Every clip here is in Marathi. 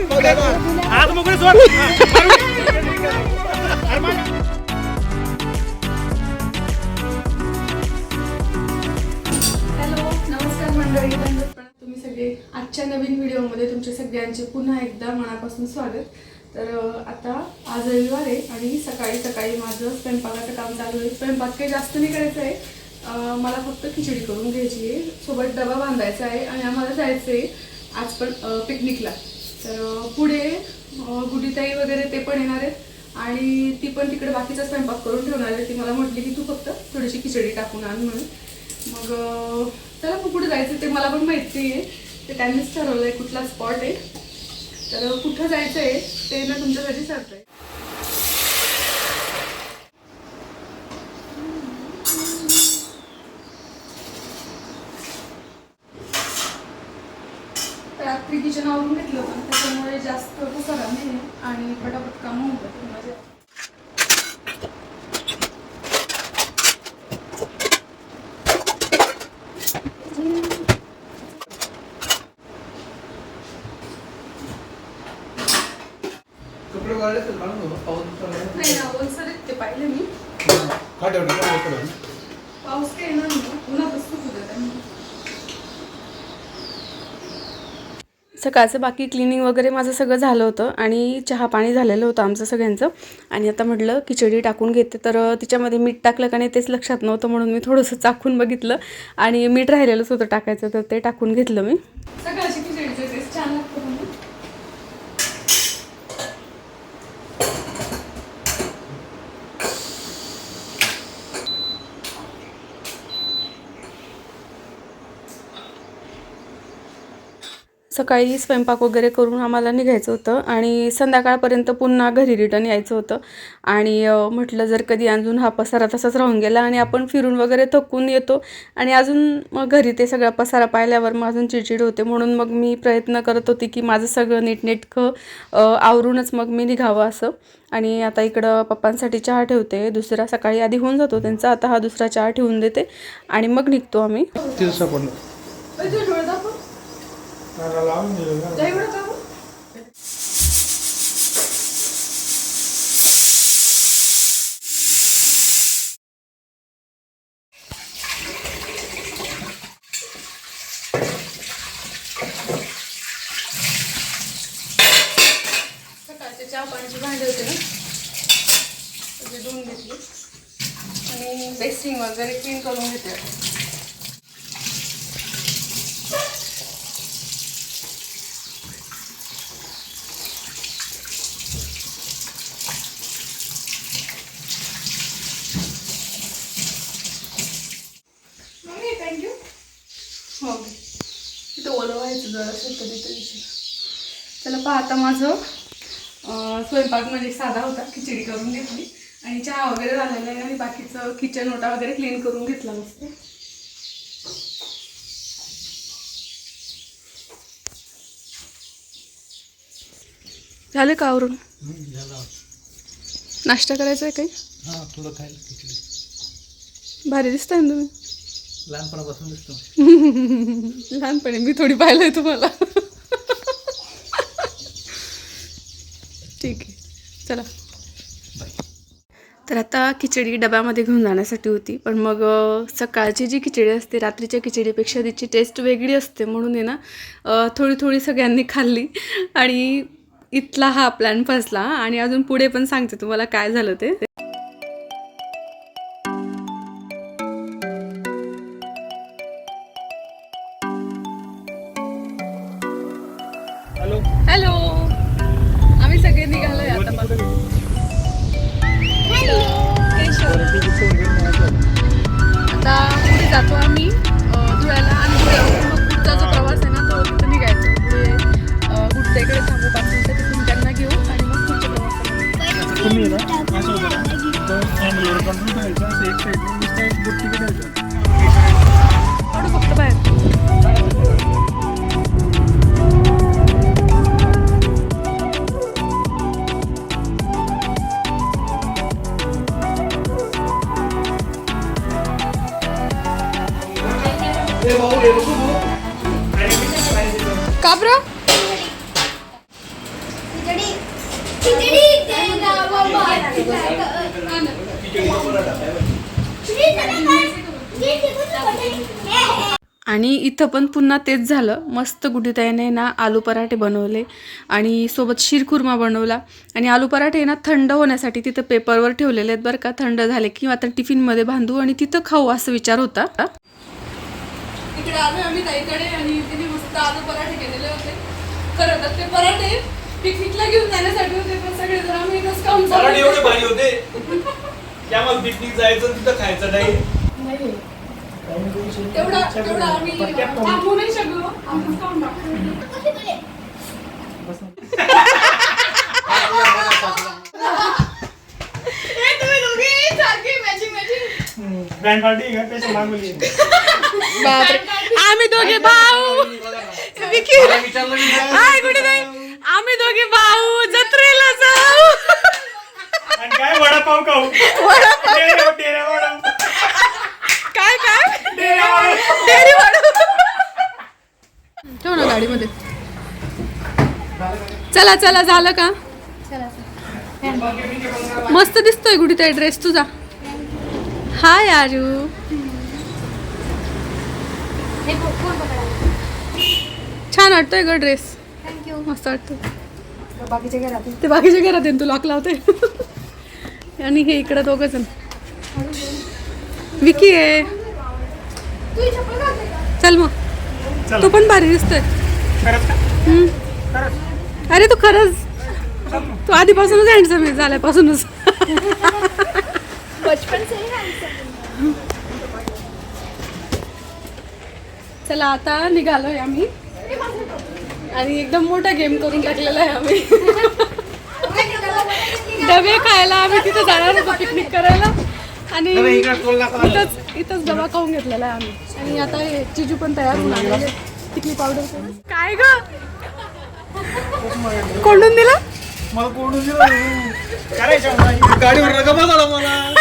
आज मोकळे सोड. हॅलो नमस्कार मंडळी. तुम्ही सगळे आजच्या नवीन व्हिडिओमध्ये तुमचे सगळ्यांचे पुन्हा एकदा मनापासून स्वागत. तर आता आज रविवार आहे आणि सकाळी सकाळी माझं स्वयंपाकाचं काम चालू आहे. स्वयंपाक काही जास्त नाही करायचं आहे. मला फक्त खिचडी करून घ्यायची आहे. सोबत डबा बांधायचा आहे आणि आम्हाला जायचं आहे आज पण पिकनिकला तर पुढे गुडीताई वगैरे ते पण येणार आहेत. आणि ती पण तिकडे बाकीचा स्वयंपाक करून ठेवणार आहे. ती मला म्हटली की तू फक्त थोडीशी खिचडी टाकून आण म्हणून. मग त्याला कुठे जायचं ते मला पण माहिती आहे ते त्यांनीच ठरवलं आहे कुठला स्पॉट आहे. तर कुठं जायचं आहे ते ना तुमच्यासाठी सरप्राईज आहे आवरून घेतलं होतं त्याच्यामुळे जास्त पसारा नाही आणि पटापट कामं होतात माझ्या कपडे वाळले तर घालून बघा, पाऊस. नाही ना ओलसर ते पाहिले मी. पाऊस काही येणार नाही उन्हातच खूप होतं त्यांनी सकाळचं बाकी क्लिनिंग वगैरे माझं सगळं झालं होतं आणि चहा पाणी झालेलं होतं आमचं सगळ्यांचं. आणि आता म्हटलं खिचडी टाकून घेते तर तिच्यामध्ये मीठ टाकलं का नाही तेच लक्षात नव्हतं म्हणून मी थोडंसं चाखून बघितलं. आणि मीठ राहिलेलंच होतं टाकायचं तर ते टाकून घेतलं मी सकाळची खिचडीचं टेस्ट छान लागतं म्हणून सकाळी स्वयंपाक वगैरे करून आम्हाला निघायचं होतं आणि संध्याकाळपर्यंत पुन्हा घरी रिटर्न यायचं होतं. आणि म्हटलं जर कधी अजून हा पसारा तसाच राहून गेला आणि आपण फिरून वगैरे थकून येतो आणि अजून मग घरी ते सगळा पसारा पाहिल्यावर मग अजून चिडचिड होते. म्हणून मग मी प्रयत्न करत होते की माझं सगळं नीटनेटकं आवरूनच मग मी निघावं असं. आणि आता इकडं पप्पांसाठी चहा ठेवते. दुसरा सकाळी आधी होऊन जातो त्यांचा. आता हा दुसरा चहा ठेवून देते आणि मग निघतो आम्ही. तिथं सापडलं. त्याला लावून दिलं ना. सकाळचे चहा पाण्याची भांडे होते ना ते धुवून घेतली आणि बेसिंग वगैरे क्लीन करून घेते मम्मी थँक्यू हो तिथं तरी चला पहा आता माझं स्वयंपाक म्हणजे साधा होता खिचडी करून घेतली. आणि चहा वगैरे झालेला आहे आणि बाकीचं किचन ओटा वगैरे क्लीन करून घेतला मस्त. झालं का आवरून. नाश्ता करायचा आहे काही? हा भारी दिसताय ना तुम्ही. लहानपणापासून दिसतो. लहानपणी मी थोडी पाहिलंय तुम्हाला. ठीक आहे. चला. तर आता खिचडी डब्यामध्ये घेऊन जाण्यासाठी होती. पण मग सकाळची जी खिचडी असते रात्रीच्या खिचडीपेक्षा तिची टेस्ट वेगळी असते. म्हणून आहे ना थोडी थोडी सगळ्यांनी खाल्ली. आणि इथला हा प्लॅन फसला. आणि अजून पुढे पण सांगते तुम्हाला काय झालं ते. जातो आम्ही. अं, धुळ्याला. आणि धुळ्यावरून मग पुढचा जो प्रवास आहे ना तो तिथं निघायचा. पुढे अं, थांबू पाच तिथून त्यांना घेऊ आणि मग पुढच्या प्रवास तुम्ही ना? असं होतं. कंट्रोल करायचं असं एक नुसतं एक आणि इथं पण पुन्हा तेच झालं. मस्त गुढीताईने ना आलू पराठे बनवले आणि सोबत शिरखुर्मा बनवला. आणि आलू पराठे ना थंड होण्यासाठी तिथं पेपरवर ठेवलेले आहेत बरं का थंड झाले की आता टिफिनमध्ये बांधू आणि तिथं खाऊ असा विचार होता. इकडे आलो आम्ही ताईकडे आणि तिने मस्त आलू पराठे केलेले होते. खरं तर ते पराठे पिकनिकला घेऊन जाण्यासाठी होते पण सगळे जर आम्ही इथंच खाऊन पराठे चाललो. एवढे भारी होते. त्यामुळे पिकनिक जायचं तिथं खायचं नाही. तेवढा तेवढा आम्ही थांबू नाही शकलो दोघे भाऊ. हाय कुठे नाही आम्ही दोघे भाऊ. जत्रेला जाऊ. आणि काय? वडापाव खाऊ. वडापाव. काय काय डेऱ्या वडापाव. डेअरी वाढू ठेव ना गाडीमध्ये. चला चला झालं का? मस्त दिसतोय कुठे त्या ड्रेस तुझा. हाय आरू छान वाटतोय ग ड्रेस मस्त वाटतो बाकीच्या घरात ते बाकीच्या घरात येईन तू लॉक लावते. आणि हे इकडं दोघं जण विकी आहे तू ही चप्पल घालते का चल मग. तो पण भारी दिसतोय. अरे तू खरंच. तू आधीपासूनच हँडसम आहे झाल्यापासूनच. बचपन से ही handsome. चला आता निघालोय आम्ही. आणि एकदम मोठा गेम करून टाकलेला आहे आम्ही. डबे खायला आम्ही तिथे जाणार होतो पिकनिक करायला. आणि इथंच इथंच डबा खाऊन घेतलेला आहे आम्ही. आणि आता हे चिजू पण तयार होऊन आलेले टिकली पावडर काय ग? कोंडून दिला? मला कोंडून दिलं. गाडीवर नका बसायला मला.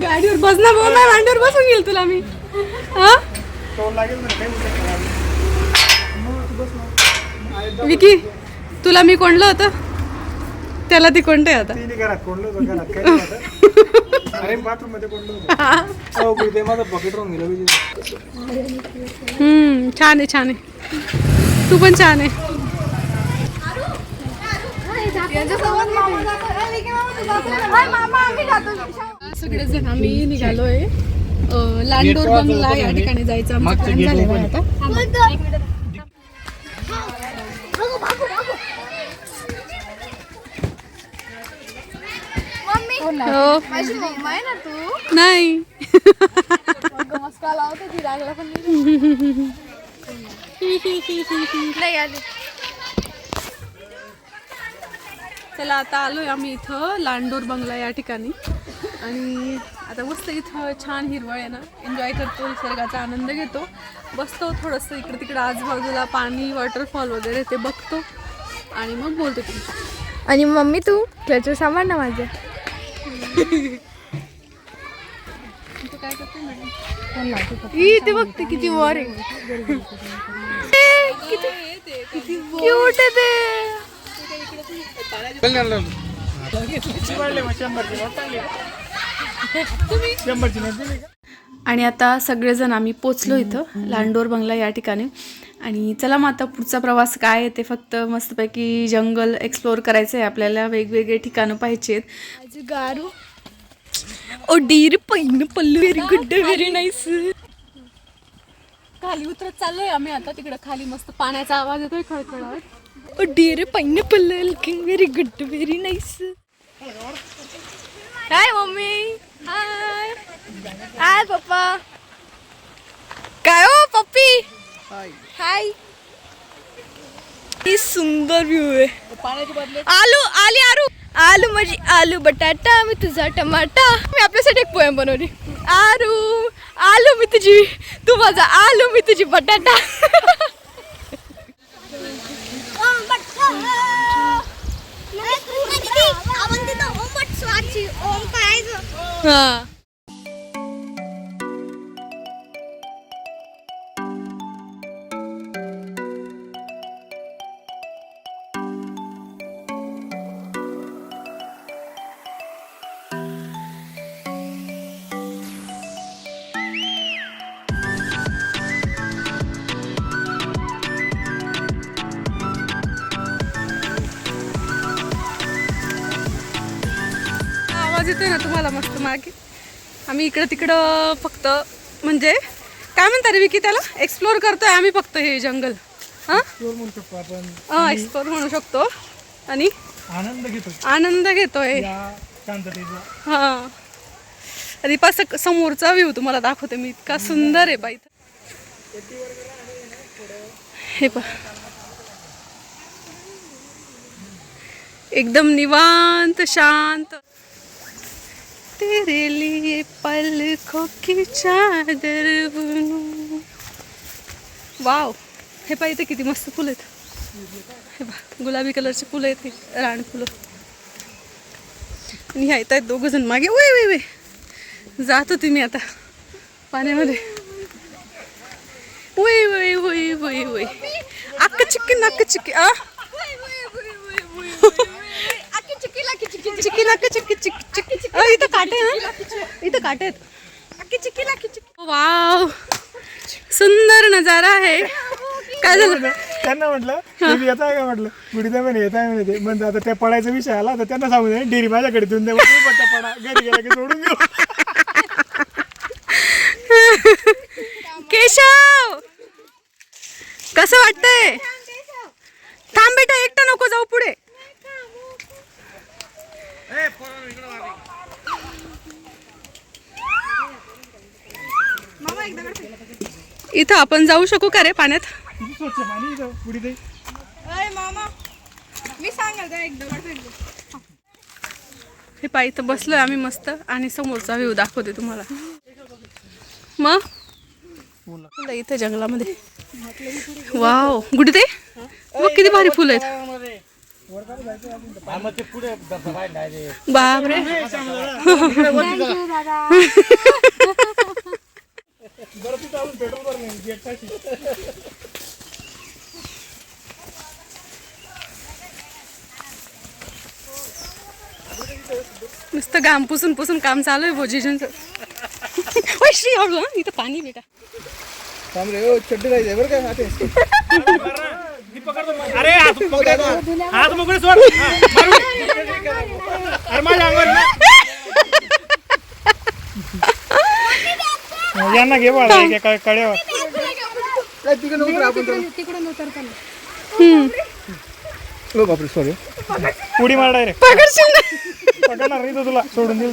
गाडीवर बसना भाऊ नाही मांडीवर बसून गेल तुला मी. हा. विकी तुला मी कोंडलं होतं? त्याला ती कोणते आता. अरे बाथरूममध्ये कोंडलं होतं अहो, ते माझं पॉकेट राहून गेलं पाहिजे हम्म छान आहे छान आहे. तू पण छान आहे. हाय, मामा आम्ही जातो. सगळेजण आम्ही निघालोय. लांडोर बंगला या ठिकाणी जायचं. आमचं plan झालेलं आहे आता. हो. माझी मम्मा आहे ना तू? नाही. मस्का लावते ती लागला पण नाही नाही आली. चला आता आलोय आम्ही इथं लांडोर बंगला या ठिकाणी. आणि आता मस्त इथं छान हिरवळ आहे ना. एन्जॉय करतो निसर्गाचा आनंद घेतो. बसतो थोडंसं इकडे तिकडे आजूबाजूला पाणी वॉटरफॉल वगैरे ते बघतो. आणि मग बोलतो तुमची आणि मम्मी तू? क्लचर सांभाळ ना माझ्या काय करते मॅडम ई ते बघते किती वर आहे. किती क्यूट ते. आणि आता सगळेजण आम्ही पोचलो इथं लांडोर बंगला या ठिकाणी. आणि चला मग आता पुढचा प्रवास काय आहे ते फक्त मस्तपैकी जंगल एक्सप्लोअर करायचं आहे आपल्याला वेगवेगळे ठिकाणं पाहिजेत गारू ओ डीर पैन पल्लू व्हेरी गुड व्हेरी नाईस खाली उतरत चाललोय आम्ही आता तिकडे खाली मस्त पाण्याचा आवाज येतोय खळखळाट ओ डीर पैन पल्लू looking very good very nice hi mummy. Hi. Hi papa. काय हो पप्पी? हाय। ही सुंदर व्ह्यू आहे. आलू आली आरू आलू माझी आलू बटाटा मी तुझा टमाटा। मी आपल्यासाठी एक पोएम बनवली आरू आलू मी तुझी तू माझा आलू मी तुझी बटाटा हा। मस्त मागे. आम्ही इकडं तिकडं फक्त म्हणजे काय म्हणता रे विकी त्याला? एक्सप्लोर करतोय आम्ही फक्त हे जंगल हां? चोर म्हणू शकतो आपण. हां एक्सप्लोर म्हणू शकतो. आणि आनंद घेतो आनंद घेतोय. हां. आणि पास समोरचा व्ह्यू तुम्हाला दाखवते मी. इतका सुंदर आहे बाई. हे पा एकदम निवांत शांत. तेरे लिए पलकों की चादर बनू। वाव हे पाहिजे इथे किती मस्त फुलं आहेत. हे पहा गुलाबी कलरचे फुलं आहेत हे राणी फुलं. आणि ह्या येत आहेत दोघं जण मागे. वय वय वय. जात होती मी आता पाण्यामध्ये. वय वय वय वय वय. अक्क चिक्की नक्क चिक्की आ? चिक्की नक्क चिक्की चिक्की चिक्की इथं काटे ना इथं काटे. आहेत वाव. सुंदर नजारा आहे. काय झालं? त्यांना म्हटलं तुम्ही येत आहे का? म्हटलं गुढीदा म्हणे येत आहे म्हणे ते. म्हणजे आता त्या पडायचा विषय आला तर त्यांना सांगू दे डेअरी माझ्याकडे देऊन द्या पट्टा पडा घरी गेला की सोडून घेऊ केशव! कसं वाटतंय? थांब बेटा एकटा नको जाऊ पुढे. इथं आपण जाऊ शकू का रे पाण्यात? हे पाय इथं बसलोय आम्ही मस्त आणि समोरचा व्ह्यू दाखवते तुम्हाला. मग इथं जंगलामध्ये. वाव गुडी ते मग किती भारी फुलं आहेत. बापरे. नुसतं घाम पुसून पुसून काम चालू आहे भोजीजनचं ओय श्री हळू इथं पाणी बेटा. बरं काय हाते मोकळे सोड. हा. अरे माझ्या अंगावर ना. यांना घे बाळा एक कड्यावर. बापरे सॉरी उडी मार डायरेक्ट पकडशील ना. पकडणार नाही तुला सोडून दिल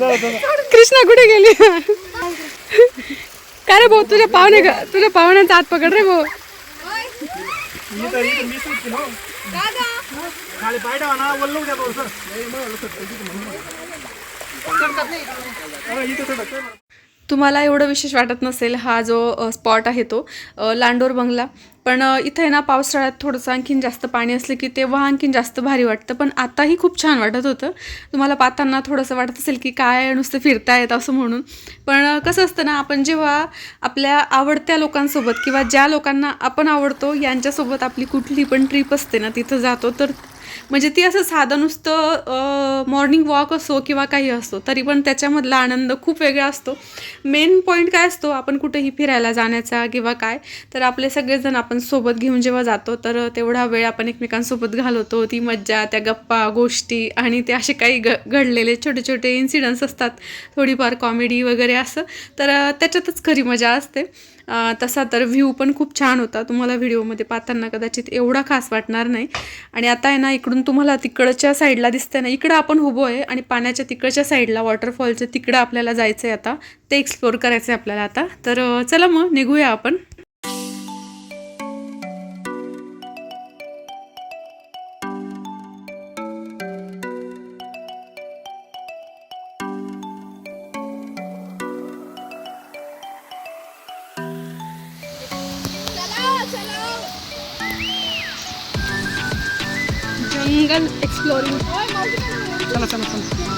कृष्णा कुठे गेली? काय रे भाऊ तुझ्या पाहुणे का तुझ्या पाहुण्यांचा हात पकड रे भाऊ. खाली पाय ठेवा ना वल्लू द्या थोडंसं. तुम्हाला एवढं विशेष वाटत नसेल हा जो स्पॉट आहे तो लांडोर बंगला. पण इथं आहे ना पावसाळ्यात थोडंसं आणखीन जास्त पाणी असलं की तेव्हा आणखीन जास्त भारी वाटतं. पण आताही खूप छान वाटत होतं. तुम्हाला पाहताना थोडंसं वाटत असेल की काय नुसतं फिरता येत असं म्हणून. पण कसं असतं ना आपण जेव्हा आपल्या आवडत्या लोकांसोबत किंवा ज्या लोकांना आपण आवडतो यांच्यासोबत आपली कुठली पण ट्रिप असते ना तिथं जातो तर म्हणजे ती असं साधं नुसतं मॉर्निंग वॉक असो किंवा काही असो तरी पण त्याच्यामधला आनंद खूप वेगळा असतो. मेन पॉईंट काय असतो आपण कुठेही फिरायला जाण्याचा किंवा काय तर आपले सगळेजण आपण सोबत घेऊन जेव्हा जातो तर तेवढा वेळ आपण एकमेकांसोबत घालवतो. ती मज्जा त्या गप्पा गोष्टी आणि ते असे काही ग घडलेले छोटे छोटे इन्सिडन्स असतात. थोडीफार कॉमेडी वगैरे असं. तर त्याच्यातच खरी मजा असते. तसा तर व्ह्यू पण खूप छान होता. तुम्हाला व्हिडिओमध्ये पाहताना कदाचित एवढा खास वाटणार नाही. आणि आता आहे ना इकडून तुम्हाला तिकडच्या साईडला दिसतंय ना इकडं आपण उभो आहे आणि पाण्याच्या तिकडच्या साईडला वॉटरफॉलच्या तिकडं आपल्याला जायचं आहे आता. ते एक्सप्लोर करायचं आहे आपल्याला आता. तर चला मग निघूया आपण. जंगल एक्सप्लोरिंग चला चला चला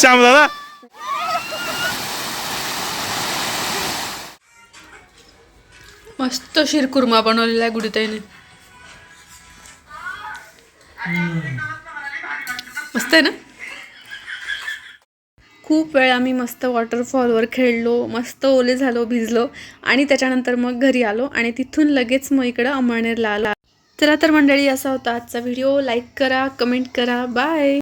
श्याम मस्त शिरकुर्मा बनवलेला आहे गुडीताईने. मस्त आहे ना? खूप वेळ आम्ही मस्त वॉटरफॉलवर खेळलो मस्त ओले झालो भिजलो आणि त्याच्यानंतर मग घरी आलो आणि तिथून लगेच मग इकडं अमळनेरला आला. चला तर मंडळी असा होता आजचा व्हिडिओ लाईक करा कमेंट करा. बाय